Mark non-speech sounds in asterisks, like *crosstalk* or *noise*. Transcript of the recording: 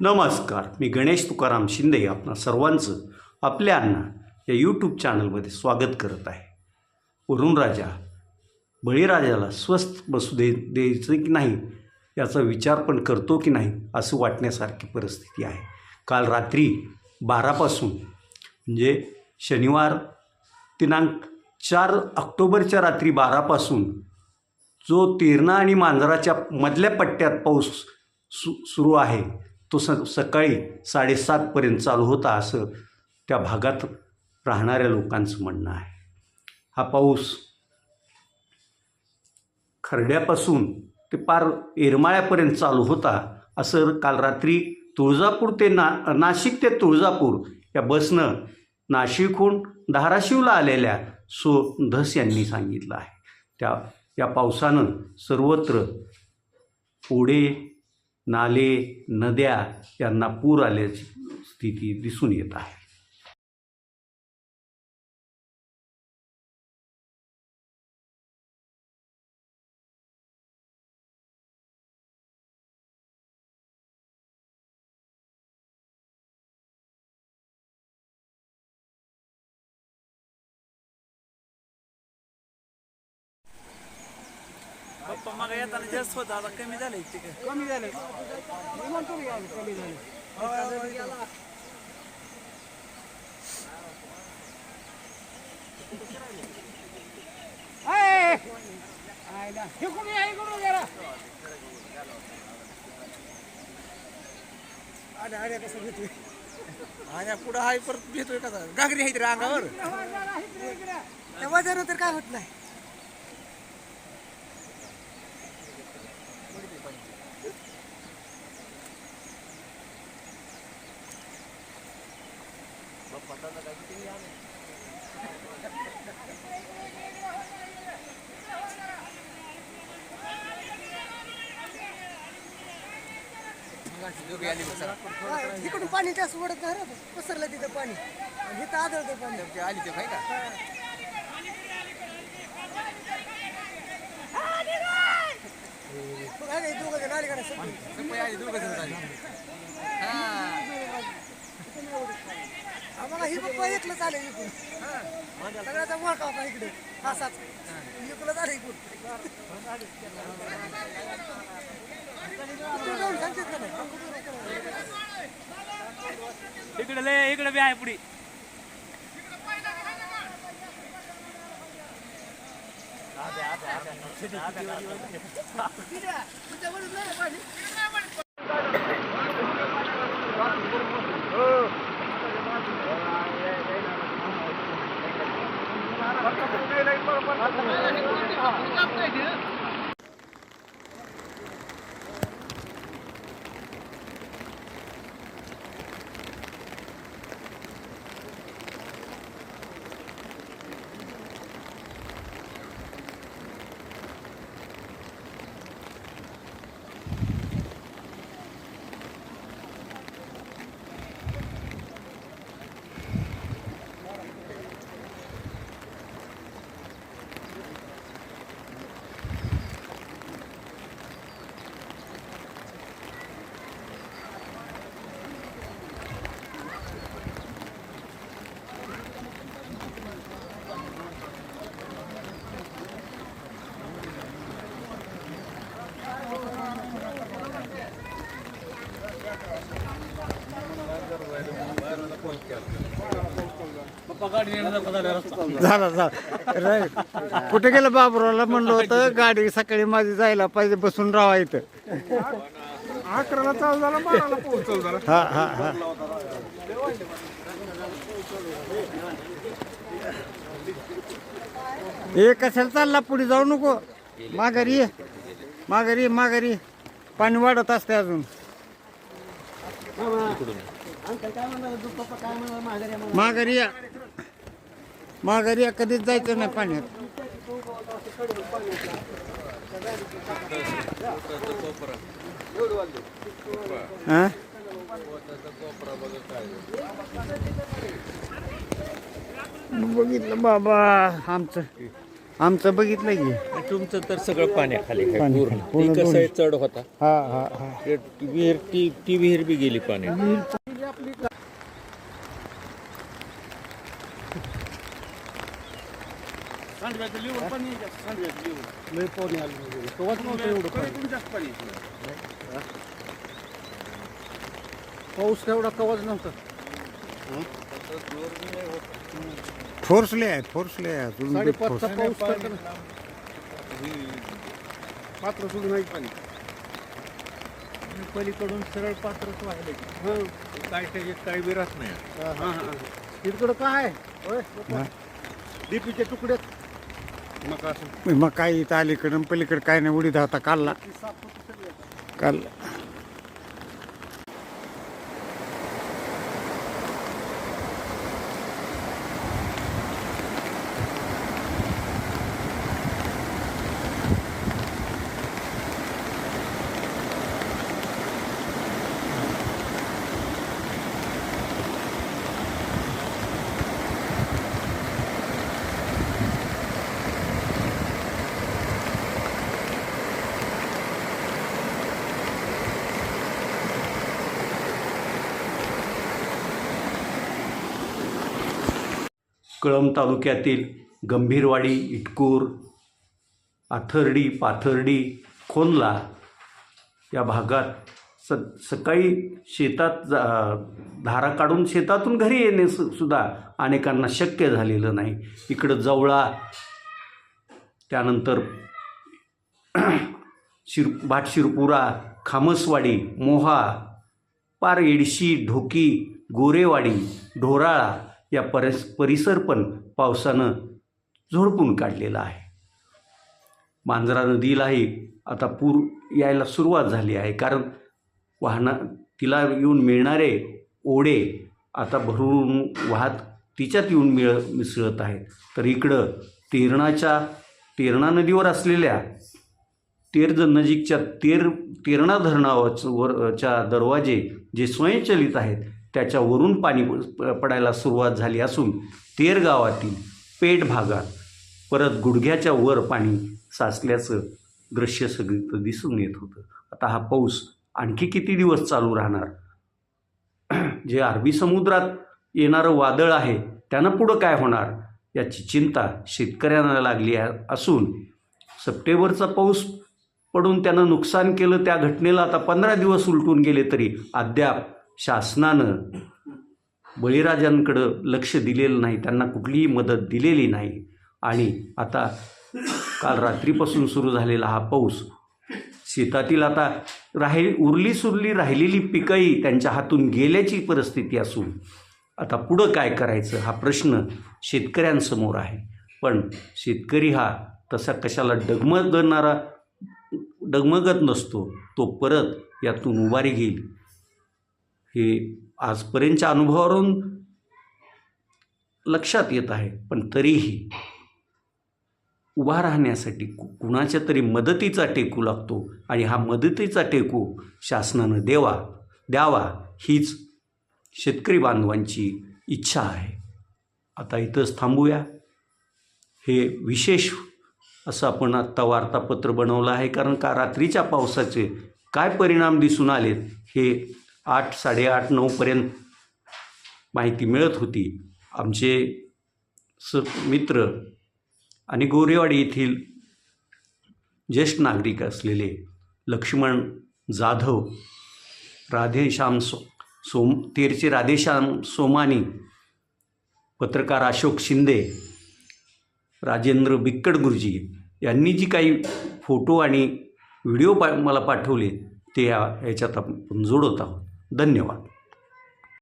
नमस्कार मी गणेश तुकाराम शिंदे आपणा सर्वांचं आपल्या अण्णा या यूट्यूब चॅनलमध्ये स्वागत करत आहे. वरुण राजा बळीराजाला स्वस्त बसू दे द्यायचं की नाही याचा विचार पण करतो की नाही असं वाटण्यासारखी परिस्थिती आहे. काल रात्री बारापासून म्हणजे शनिवार दिनांक चार ऑक्टोबरच्या रात्री बारापासून जो तेरणा आणि मांजराच्या मधल्या पट्ट्यात पाऊस सु सुरू आहे तो स सकाळी साडेसातपर्यंत चालू होता असं त्या भागात राहणाऱ्या लोकांचं म्हणणं आहे. हा पाऊस खरड्यापासून ते पार येरमाळ्यापर्यंत चालू होता असं काल रात्री तुळजापूर ते ना नाशिक ते तुळजापूर या बसनं नाशिकहून धाराशिवला आलेल्या सो धस यांनी सांगितलं आहे. त्या या पावसानं सर्वत्र पुढे नाले नद्या यांना पूर आल्याची स्थिती दिसून येत आहे. मग येताना जास्त होता आता कमी झालंय कमी झाले मी म्हणतो की आज कमी झाले आहे. आहे ना. जरा आले कसं? घेतोय आणि पुढं हाय परत घेतोय का घागरी आहे रे अंगावर त्या वजन तर काय होत नाही. इकडून पाणी त्या सोडत नाही रे. पसरलं तिथं पाणी आणि इथं आदळतं पाणी आली ते का बघ, आहे ना, हे दोघं जण आले का आम्हाला ही पप्पा एकलंच आले इकडून. सगळ्याचा मोठा होता इकडे. असाच. इकडं आले इकडून. इकडे जाऊन सांगतेत का नाही? इकडे लय इकडे बी आहे पुढे. फक्त झाला झाला. राईट कुठे गेलं बाबुरावला म्हणलं होतं गाडी सकाळी माझी जायला पाहिजे बसून राहा इथं. अकराला चालू झाला बाराला पोहोचल. जरा हा हा हा. हे कशाला चालला पुढे जाऊ नको? माघारी ये. माघारी ये, माघारी ये. पाणी वाढत असते अजून. माघारी या. माघारी या कधीच जायचं नाही पाण्यात. हा? बघितलं बाबा. आमचं आमचं बघितलं की. तुमचं तर सगळं पाण्याखाली आहे पाण्याखाली. पूर्ण. पूर्ण ती कसं आहे. चढ होता. हा हा हा. ते विहीर ती ती विहीर बी गेली पाण्यात. पाऊस तेवढा कवच नव्हता. फोर्सले आहे फोर्सले आहे अजून बी फोर्स. पात्र सोडून नाही पाणी. पलीकडून सरळ पात्रच वाहिले काय त्याच्यात काय बी राहत नाही तिकडं काय होय डीपीचे असं मग काय इथं अलीकडं पलीकडं काय नाही उडीत होता काढला. काल कळंब तालुक्यातील गंभीरवाडी इटकूर आथर्डी पाथर्डी खोनला या भागात स सकाळी शेतात जा- धारा काढून शेतातून घरी येणे सु सुद्धा अनेकांना शक्य झालेलं नाही. इकडं जवळा त्यानंतर *clears throat* शिर भाटशिरपुरा खामसवाडी मोहा पार येडशी ढोकी गोरेवाडी ढोराळा या परस परिसर पण पावसानं झोडपून काढलेला आहे. मांजरा नदीलाही आता पूर यायला सुरुवात झाली आहे. कारण वाहना तिला येऊन मिळणारे ओढे आता भरून वाहत तिच्यात येऊन मिळ मिसळत आहेत. तर इकडं तेरणाच्या तेरणा नदीवर असलेल्या तेर नजीकच्या तेर तेरणा धरणावरच्या दरवाजे जे स्वयंचलित आहेत त्याच्यावरून पाणी प- पडायला सुरुवात झाली असून तेर गावातील पेठ भागात परत गुडघ्याच्या वर पाणी साचल्याचं दृश्य सगळीकडं दिसून येत होतं. आता हा पाऊस आणखी किती दिवस चालू राहणार? *clears throat* जे अरबी समुद्रात येणारं वादळ आहे त्यानं पुढं काय होणार याची चिंता शेतकऱ्यांना लागली असून सप्टेंबरचा पाऊस पडून त्यानं नुकसान केलं त्या घटनेला आता पंधरा दिवस उलटून गेले तरी अद्याप शासनानं बळीराजांकडं लक्ष दिलेलं नाही त्यांना कुठलीही मदत दिलेली नाही. आणि आता काल रात्रीपासून सुरू झालेला हा पाऊस शेतातील आता राहि उरली सुरली राहिलेली पिकंही त्यांच्या हातून गेल्याची परिस्थिती असून आता पुढं काय करायचं हा प्रश्न शेतकऱ्यांसमोर आहे. पण शेतकरी हा तसा कशाला डगमगणारा डगमगत नसतो तो परत यातून उभारी घेईल. हे आजपर्यंतच्या अनुभवावरून लक्षात येत आहे. पण तरीही उभा राहण्यासाठी कु कुणाच्या तरी मदतीचा टेकू लागतो आणि हा मदतीचा टेकू शासनानं देवा द्यावा हीच शेतकरी बांधवांची इच्छा आहे. आता इथंच थांबूया. हे विशेष असं आपण आत्ता वार्तापत्र बनवलं आहे कारण का रात्रीच्या पावसाचे काय परिणाम दिसून आलेत हे आठ साडेआठ नऊपर्यंत माहिती मिळत होती. आमचे स मित्र आणि गोरेवाडी येथील ज्येष्ठ नागरिक असलेले लक्ष्मण जाधव राधेश्याम सो सोम तेरचे राधेश्याम सोमानी पत्रकार अशोक शिंदे राजेंद्र बिक्कड गुरुजी यांनी जी काही फोटो आणि व्हिडिओ पा मला पाठवले ते या याच्यात आपण जोडत आहोत. धन्यवाद.